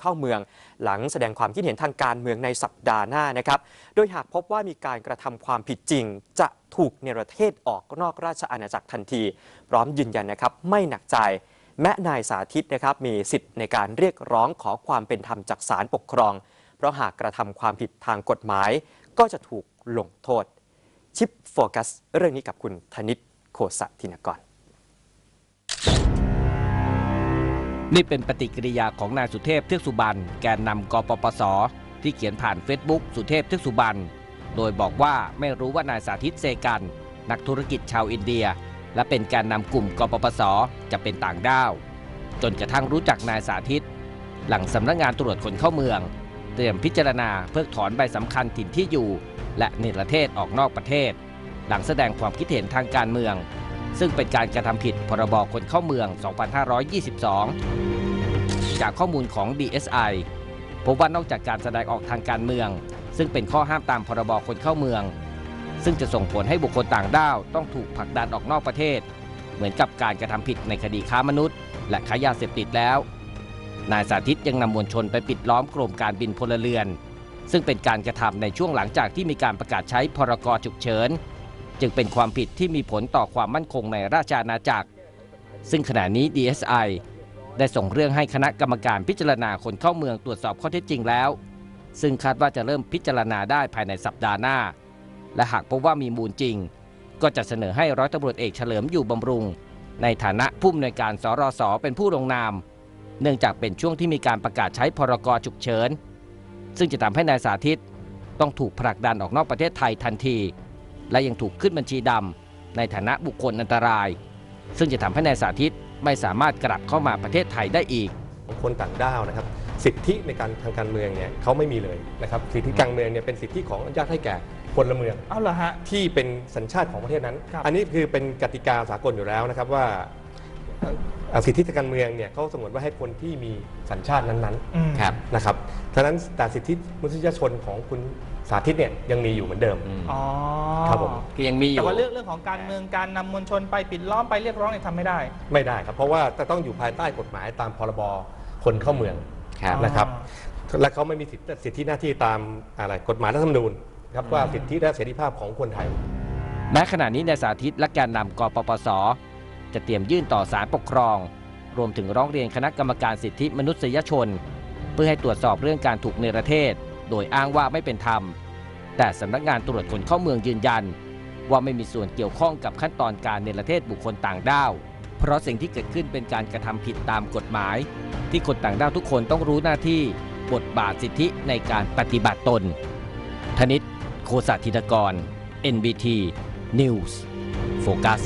เข้าเมือง หลังแสดงความคิดเห็นทางการเมืองในสัปดาห์หน้านะครับ โดยหากพบว่ามีการกระทำความผิดจริง จะถูกเนรเทศออกนอกราชอาณาจักรทันที พร้อมยืนยันนะครับไม่หนักใจแม้นายสาธิตนะครับมีสิทธิ์ในการเรียกร้องขอความเป็นธรรมจากศาลปกครอง เพราะหากกระทำความผิดทางกฎหมาย ก็จะถูกลงโทษ ชิปโฟกัส เรื่องนี้กับคุณธนิตโคสะทินกร นี่เป็นปฏิกิริยาของนายสุเทพเทือกสุบรรณแกนนำกปปส ที่เขียนผ่านเฟซบุ๊กสุเทพเทือกสุบรรณโดยบอกว่าไม่รู้ว่านายสาธิตเซกัน นักธุรกิจชาวอินเดีย และเป็นแกนนำกลุ่มกปปส จะเป็นต่างด้าว จนกระทั่งรู้จักนายสาธิต หลังสำนักงานตรวจคนเข้าเมือง เตรียมพิจารณาเพิกถอนใบสำคัญถิ่นที่อยู่ และเนรเทศออกนอกประเทศ หลังแสดงความคิดเห็นทางการเมือง ซึ่งเป็นการกระทำผิดพรบคนเข้าเมือง 2522 จากข้อมูลของ DSI พบว่านอกจากการแสดงออกทางการเมือง ซึ่งเป็นข้อห้ามตามพรบคนเข้าเมือง ซึ่งจะส่งผลให้บุคคลต่างด้าวต้องถูกผลักดันออกนอกประเทศ เหมือนกับการกระทำผิดในคดีค้ามนุษย์ และค้ายาเสพติดแล้ว นายสาธิตยังนำมวลชนไปปิดล้อมกรมการบินพลเรือน ซึ่งเป็นการกระทำในช่วงหลังจากที่มีการประกาศใช้พรกฉุกเฉิน จึงเป็นความผิดที่มีผลต่อความมั่นคงในราชอาณาจักร ซึ่งขณะนี้ DSI ได้ส่งเรื่องให้คณะกรรมการพิจารณาคนเข้าเมืองตรวจสอบข้อเท็จจริงแล้ว ซึ่งคาดว่าจะเริ่มพิจารณาได้ภายในสัปดาห์หน้า และหากพบว่ามีมูลจริง ก็จะเสนอให้ร้อยตำรวจเอกเฉลิมอยู่บำรุง ในฐานะผู้อำนวยการสรสเป็นผู้ลงนาม เนื่องจากเป็นช่วงที่มีการประกาศใช้พรกฉุกเฉินซึ่งจะทำให้นายสาธิตต้องถูกผลักดันออกนอกประเทศไทยทันที และยังถูกขึ้นบัญชีดำในฐานะบุคคลอันตราย ซึ่งจะทำให้นายสาธิตไม่สามารถกลับเข้ามาประเทศไทยได้อีกของคนต่างด้าวนะครับสิทธิในการทางการเมืองเนี่ยเขาไม่มีเลยนะครับสิทธิการเมืองเนี่ยเป็นสิทธิของอนุญาตให้แก่พลเมืองเอาเหรอฮะที่เป็นสัญชาติของประเทศนั้นครับอันนี้คือเป็นกติกาสากลอยู่แล้วนะครับว่าเอ่อ สิทธิทางการเมืองเนี่ยเขาสงวนไว้ให้คนที่มีสัญชาตินั้นอืมๆนะครับฉะนั้นแต่สิทธิมนุษยชนของคุณสาธิตเนี่ยยังมีอยู่เหมือนเดิมอ๋อครับผม คือยังมีอแต่ยู่ว่าเรื่องเรื่องของการเมืองการนำมวลชนไปปิดล้อมไปเรียกร้องเนี่ยทำไม่ได้ ไม่ได้ครับ เพราะว่าจะต้องอยู่ภายใต้กฎหมายตามพรบคนเข้าเมืองครับ นะครับ และเขาไม่มีสิทธิสิทธิหน้าที่ตามอะไรกฎหมายรัฐธรรมนูญครับว่าสิทธิและเสรีภาพของคนไทยแม้ขณะนี้นายสาธิตและแกนนำกปปส จะเตรียมยื่นต่อศาลปกครอง รวมถึงร้องเรียนคณะกรรมการสิทธิมนุษยชน เพื่อให้ตรวจสอบเรื่องการถูกเนรเทศ โดยอ้างว่าไม่เป็นธรรม แต่สำนักงานตรวจคนเข้าเมืองยืนยัน ว่าไม่มีส่วนเกี่ยวข้องกับขั้นตอนการเนรเทศบุคคลต่างด้าว เพราะสิ่งที่เกิดขึ้นเป็นการกระทำผิดตามกฎหมาย ที่คนต่างด้าวทุกคนต้องรู้หน้าที่บทบาทสิทธิในการปฏิบัติตน ธนิตโคสธินกร NBT News Focus